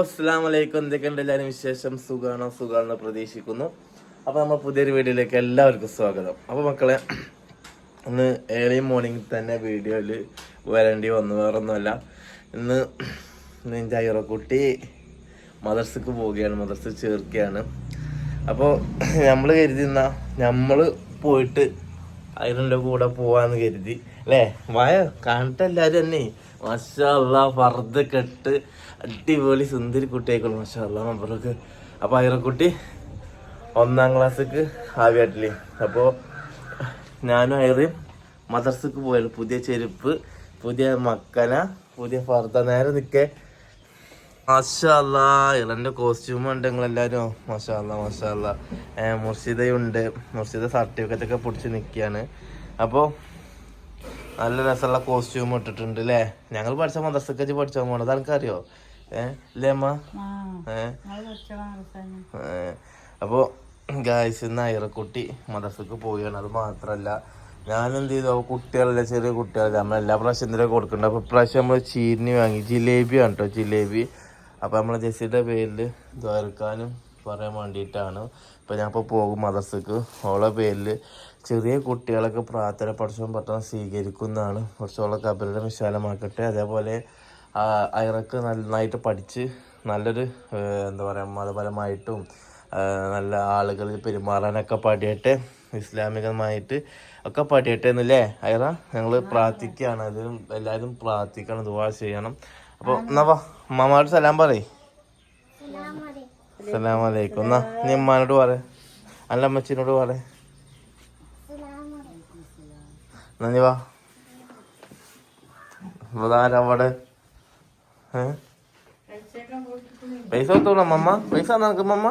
അസ്സാം വലൈക്കും എന്തൊക്കെയുണ്ട് എല്ലാവരും വിശേഷം? സുഖാണോ? സുഖാണെന്ന് പ്രതീക്ഷിക്കുന്നു. അപ്പോൾ നമ്മൾ പുതിയൊരു വീഡിയോയിലേക്ക് എല്ലാവർക്കും സ്വാഗതം. അപ്പോൾ മക്കളെ ഇന്ന് ഏർലി മോർണിംഗ് തന്നെ വീഡിയോയിൽ വരേണ്ടി വന്നു. വേറൊന്നുമല്ല. ഇന്ന് ഇന്ന് ജൈറക്കുട്ടി മദർസക്ക് പോവുകയാണ്. മദർസ് ചേർക്കുകയാണ്. അപ്പോൾ നമ്മൾ കരുതിന്ന നമ്മൾ പോയിട്ട് അതിന്റെ കൂടെ പോവാന്ന് കരുതി. അല്ലേ? വായ? കാണട്ടെ എല്ലാവരും തന്നെ. മഷാല്ല ഫർദ് കെട്ട് അടിപൊളി സുന്ദരി കുട്ടിയായിക്കോളും മഷാല്ല നമ്പറൊക്കെ. അപ്പോൾ ഐറക്കുട്ടി ഒന്നാം ക്ലാസ്സിക്ക് ആവിയാട്ടില്ലേ? അപ്പോൾ ഞാനും അയറിയും മദർസക്ക് പോയാലും. പുതിയ ചെരുപ്പ് പുതിയ മക്കന പുതിയ ഫർദ. നേരെ നിൽക്കേ മഷാല്ല ഇളന്റെ കോസ്റ്റ്യൂം ഉണ്ട് നിങ്ങളെല്ലാവരും മഷാല്ല മഷാല്ല. മുർഷിദയുണ്ട്. മുർഷിദ സർട്ടിഫിക്കറ്റ് ഒക്കെ പിടിച്ച് നിൽക്കുകയാണ് അപ്പോൾ നല്ല രസമുള്ള കോസ്റ്റ്യൂം ഇട്ടിട്ടുണ്ട് അല്ലേ ഞങ്ങൾ പഠിച്ച മദ്രസക്കച്ച് പഠിച്ചാൽ പോണത് എനിക്കറിയോ ഏഹ് അമ്മ? ഏഹ് അപ്പോൾ ഗായ്സ് ഇന്ന് ഐറക്കുട്ടി മദ്രസക്ക് പോവുകയാണ് അത് മാത്രമല്ല ഞാൻ എന്ത് ചെയ്തു കുട്ടികളല്ല ചെറിയ കുട്ടികളല്ല നമ്മൾ എല്ലാ പ്രാവശ്യം എന്തിനാണ് കൊടുക്കുന്നുണ്ട് അപ്പോൾ ഇപ്രാവശ്യം നമ്മൾ ചീരിനി വാങ്ങി. ജിലേബിയാണ് കേട്ടോ ജിലേബി. അപ്പോൾ നമ്മളെ ജെസ്സിയുടെ പേരിൽ ദ്വാരക്കാനും പറയാൻ വേണ്ടിയിട്ടാണ്. ഇപ്പോൾ ഞാൻ ഇപ്പൊ പോകും മദർസക്ക് ഓളെ പേരിൽ ചെറിയ കുട്ടികളൊക്കെ പ്രാർത്ഥന പഠിച്ചും പറ്റുന്ന സ്വീകരിക്കുന്നതാണ്. കുറച്ചോളം കബരുടെ വിശാലമാക്കട്ടെ. അതേപോലെ അയറൊക്കെ നന്നായിട്ട് പഠിച്ച് നല്ലൊരു എന്താ പറയുക മതപരമായിട്ടും നല്ല ആളുകളിൽ പെരുമാറാനൊക്കെ പാടിയട്ടെ. ഇസ്ലാമികമായിട്ട് ഒക്കെ പാടിയട്ടെ എന്നല്ലേ? അയറ ഞങ്ങൾ പ്രാർത്ഥിക്കുകയാണ് അതിലും എല്ലാവരും പ്രാർത്ഥിക്കണം ദുവാ ചെയ്യണം. അപ്പോൾ എന്നാ വാ സലാം പറയ്. സലാം അലൈക്കും. എന്നാ നീ ഉമ്മാനോട് പറ. അല്ല അമ്മച്ചിനോട് പറ. എന്നാ നീ വാ. ഇവിടെ ഏ? പൈസ കൊടുത്തോളാം മമ്മ പൈസ നിനക്ക് മമ്മ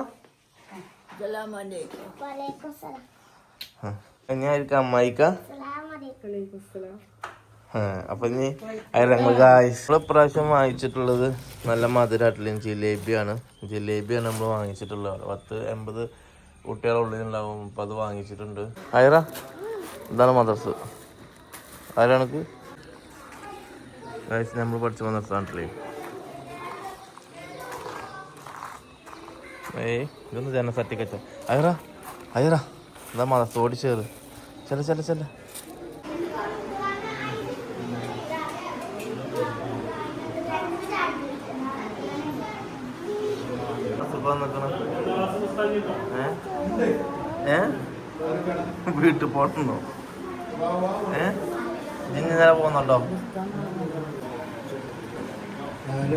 അമ്മായിക്ക? അപ്പൊ ഇനി പ്രാവശ്യം വാങ്ങിച്ചിട്ടുള്ളത് നല്ല മധുരായിട്ടുള്ള ജിലേബിയാണ്. ജിലേബിയാണ് നമ്മൾ വാങ്ങിച്ചിട്ടുള്ളത്. പത്ത് എൺപത് കുട്ടികളുള്ളിലുണ്ടാവും അപ്പൊ അത് വാങ്ങിച്ചിട്ടുണ്ട്. അയറ ഇതാണ് മദർസ് ആരാണക്ക് നമ്മൾ പഠിച്ച മദർസാണല്ലേ ഏയ് ഇതൊന്ന് ജന സർട്ടിക്കറ്റോ അയറ അയറ എന്താ മദർസ് ഓടിച്ചേറ് ചെല ചെല ചെല വീട്ടിൽ പോട്ടുണ്ടോ ഏ? ജിന്ന് നേരെ പോകുന്നുണ്ടോ നമ്മൾ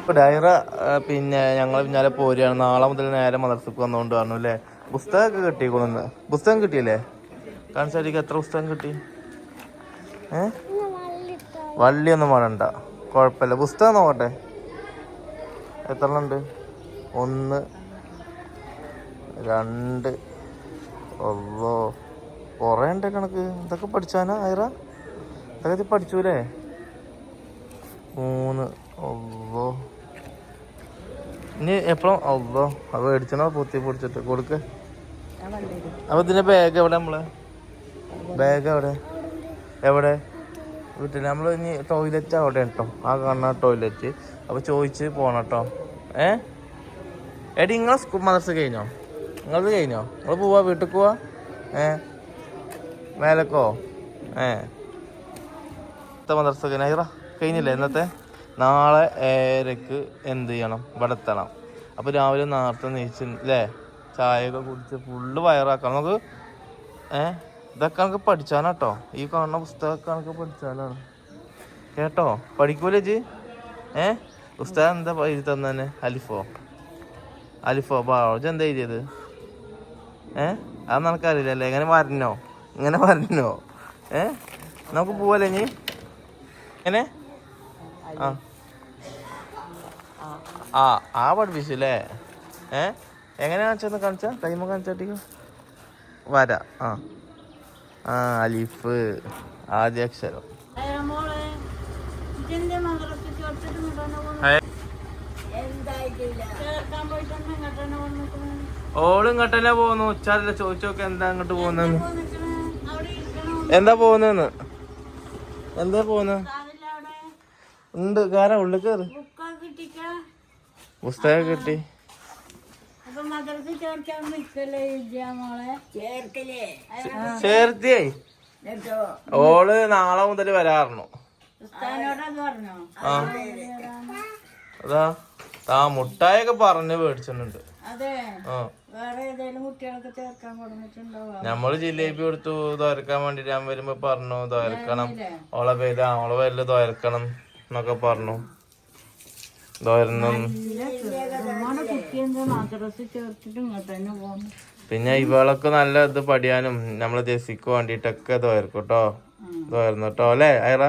ഇപ്പൊ ഡയറ പിന്നെ ഞങ്ങൾ പിന്നാലെ പോരുകയാണ്. നാളെ മുതൽ നേരെ മദർസക്ക് വന്നുകൊണ്ട് പറഞ്ഞു അല്ലേ പുസ്തകമൊക്കെ കിട്ടിക്കൊണ്ടെന്ന് പുസ്തകം കിട്ടിയില്ലേ? കാണിച്ചാലേക്ക് എത്ര പുസ്തകം കിട്ടി? ഏ? വള്ളിയൊന്നും വേണ്ട. കുഴപ്പമില്ല. പുസ്തകം നോക്കട്ടെ. എത്ര ഉണ്ട്? ഒന്ന് രണ്ട് ഒന്നോ കുറേ ഉണ്ട് കണക്ക്. ഇതൊക്കെ പഠിച്ചാനാ ഐറ ഇതൊക്കെ ഇത് പഠിച്ചൂലേ? മൂന്ന് ഒന്നോ ഇനി എപ്പോഴും ഒന്നോ അത് മേടിച്ചണോ? പൊത്തി പൊടിച്ചിട്ട് കൊടുക്ക്. അപ്പൊ ഇതിന്റെ ബാഗ് എവിടെ നമ്മളെ? ബാഗ് എവിടെ എവിടെ? വീട്ടിൽ നമ്മൾ ഇനി ടോയ്ലറ്റ് അവിടെ കേട്ടോ. ആ കാണുന്ന ടോയ്ലറ്റ് അപ്പോൾ ചോദിച്ച് പോണം കേട്ടോ. ഏ? എടി നിങ്ങളെ സ്കൂൾ മദർസ് കഴിഞ്ഞോ? നിങ്ങളത് കഴിഞ്ഞോ? നിങ്ങൾ പോവാ വീട്ടിൽ പോവാ? ഏ? മേലക്കോ? ഏ? ഇത്ത മദർസ് കഴിഞ്ഞ കഴിഞ്ഞില്ലേ ഇന്നത്തെ? നാളെ ഏരക്ക് എന്ത് ചെയ്യണം? വടത്തണം അപ്പോൾ രാവിലെ നേരത്തെ നീച്ച് അല്ലേ ചായയൊക്കെ കുടിച്ച് ഫുള്ള് വയറാക്കണം. നമുക്ക് ഏ? ഇതൊക്കെ കണക്ക് പഠിച്ചാലാട്ടോ ഈ കാണുന്ന പുസ്തകമൊക്കെ കണക്ക് പഠിച്ചാലാണ്. കേട്ടോ? പഠിക്കൂലേ ജി ഏ? പുസ്തകം എന്താ എഴുതി തന്നെ? അലിഫോ. അലിഫോ ബാജ് എന്താ എഴുതിയത്? ഏ? അത് നിനക്കറിയില്ലല്ലേ എങ്ങനെ വരണോ ഇങ്ങനെ വരണോ ഏ? നമുക്ക് പോവല്ലേ നീ എങ്ങനെ? ആ. ആ ആ പഠിപ്പിച്ചു അല്ലേ ഏ? എങ്ങനെ കാണിച്ചെന്ന് കാണിച്ചാ? കൈമ കാണിച്ചാട്ടിക്കോ? വര. ആ. ആ അലിഫ്. ആദ്യ അക്ഷരം. ഓൾ ഇങ്ങോട്ടന്നെ പോന്നു. ഉച്ചാറില്ല ചോദിച്ചോക്കെ എന്താ അങ്ങോട്ട് പോകുന്നെന്ന് എന്താ പോകുന്നെന്ന് എന്താ അതില്ല ഉണ്ട്. കാര ഉള്ളിൽ കയറി? പുസ്തകം കിട്ടി. മദ്രസ ചേർക്കാൻ നിൽക്കല്ലേ ഇല്ല മോളെ? ചേർക്കലേ. ചേർത്തിയേ? ഓൾ നാളെ മുതൽ വരാറുണ്ടോ പറഞ്ഞോ? ആ. അതാ താ മുട്ടായൊക്കെ പറഞ്ഞ് മേടിച്ചിട്ടുണ്ട്. അതെ. ആ. വേറെ ഏതെങ്കിലും കുട്ടികൾക്ക് ചേർക്കാൻ നമ്മൾ ജിലേബി കൊടുത്തു തോരക്കാൻ വേണ്ടി ഞാൻ വരുമ്പോ പറഞ്ഞു തോരക്കണം ഓളെ പേര് ആ ഓളെ പേരിൽ തോരക്കണം എന്നൊക്കെ പറഞ്ഞു തൊരണം നമ്മുടെ കുട്ടി എന്താ മദ്രസ ചേർത്തിട്ട് ഇങ്ങോട്ട് തന്നെ പിന്നെ ഇവളൊക്കെ നല്ല ഇത് പഠിയാനും നമ്മളെ ജെസിക്ക് വേണ്ടിട്ടൊക്കെ തോർക്കും കേട്ടോ തോർന്നു കേട്ടോ അല്ലേ അയറ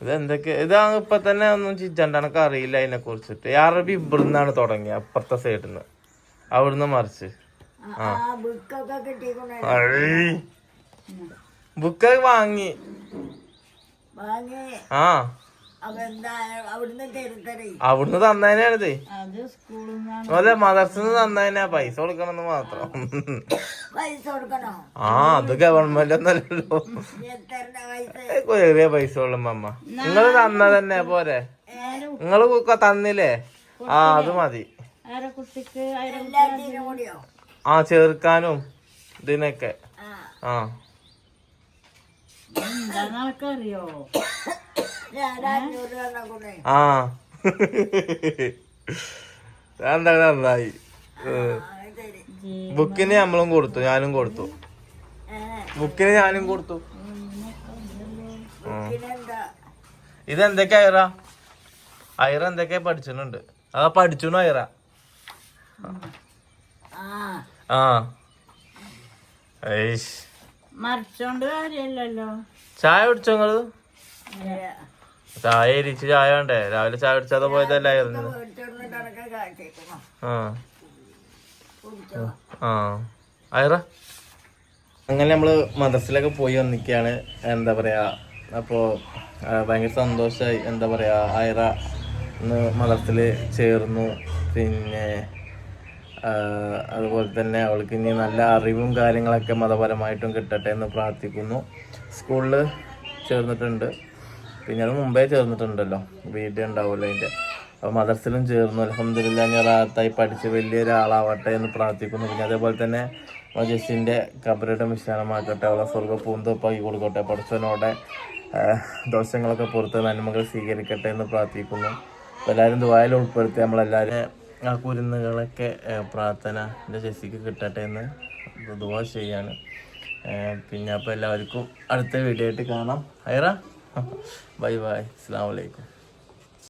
ഇതെന്തൊക്കെ ആ ഇത് ഇപ്പൊ തന്നെ ഒന്നും ചിച്ചണ്ട എനക്ക് അറിയില്ല അതിനെ കുറിച്ചിട്ട് അറബി ഇവിടുന്നാണ് തുടങ്ങിയ അപ്പുറത്തെ സൈഡിൽ നിന്ന് അവിടുന്ന് മറിച്ച്. ബുക്കൊക്കെ വാങ്ങി. ആ. അവിടുന്ന് തന്നതിനാണിത് അല്ല മദർസിന്ന് തന്നതിനാ പൈസ കൊടുക്കണമെന്ന് മാത്രം. ആ അത് ഗവൺമെന്റ് ഒന്നല്ലല്ലോ ചെറിയ പൈസ കൊള്ളും അമ്മ നിങ്ങൾ തന്ന തന്നെ പോരെ. നിങ്ങൾ തന്നില്ലേ? ആ അത് മതി. കുട്ടിക്ക് ആ ചേർക്കാനും ഇതിനൊക്കെ. ആ. അറിയോ? ആ. എന്താ നന്നായി. ബുക്കിന് നമ്മളും കൊടുത്തു ഞാനും കൊടുത്തു. ബുക്കിന് ഞാനും കൊടുത്തു. ഇതെന്തൊക്കെ അയറ അയറ എന്തൊക്കെ എന്തൊക്കെയാ പഠിച്ചിട്ടുണ്ട്? അതാ പഠിച്ചു അയറ ആ. കാര്യല്ലല്ലോ. ചായ കുടിച്ചോ നിങ്ങൾ? ചായ ഇരിച്ച് ചായ വേണ്ടേ? രാവിലെ ചായ കുടിച്ചാതെ പോയതല്ലായിരുന്നു ആ. ആ. ഐറ അങ്ങനെ നമ്മൾ മദ്രസിലൊക്കെ പോയി വന്നിക്കാണ് എന്താ പറയാ അപ്പോ ആ, ഭയങ്കര സന്തോഷമായി എന്താ പറയാ ആയിറ ഇന്ന് മദ്രസിൽ ചേർന്നു. പിന്നെ ആ, അതുപോലെ തന്നെ അവൾക്ക് ഇനി നല്ല അറിവും കാര്യങ്ങളൊക്കെ മതപരമായിട്ടും കിട്ടട്ടെ എന്ന് പ്രാർത്ഥിക്കുന്നു. സ്കൂളിൽ ചേർന്നിട്ടുണ്ട്. പിന്നെ അത് മുമ്പേ ചേർന്നിട്ടുണ്ടല്ലോ. വീഡിയോ ഉണ്ടാവുമല്ലോ അതിന്റെ. അപ്പോൾ മദർസിലും ചേർന്നു. അലഹമ്മദില്ല ഞാൻ റാത്തായി പഠിച്ച് വലിയൊരാളാവട്ടെ എന്ന് പ്രാർത്ഥിക്കുന്നു. പിന്നെ അതേപോലെ തന്നെ മജസ്സിന്റെ കബറിയുടെ മിശ്രണമാക്കട്ടെ അവളെ സ്വർഗ പൂന്തോപ്പാക്കി കൊടുക്കട്ടെ. പഠിച്ചവനോടെ ദോഷങ്ങളൊക്കെ പുറത്ത് നന്മകൾ സ്വീകരിക്കട്ടെ എന്ന് പ്രാർത്ഥിക്കുന്നു. എല്ലാവരും ദുബായിൽ ഉൾപ്പെടുത്തി. നമ്മളെല്ലാവരും ആ കുരുന്നുകളൊക്കെ പ്രാർത്ഥന എന്റെ ജെസ്സിക്ക് കിട്ടട്ടെ എന്ന് പൊതുവാ ചെയ്യാണ്. പിന്നെ അപ്പോൾ എല്ലാവർക്കും അടുത്ത വീഡിയോ ആയിട്ട് കാണാം. ഹൈറ? Bye bye. അസ്സാം വലൈക്കും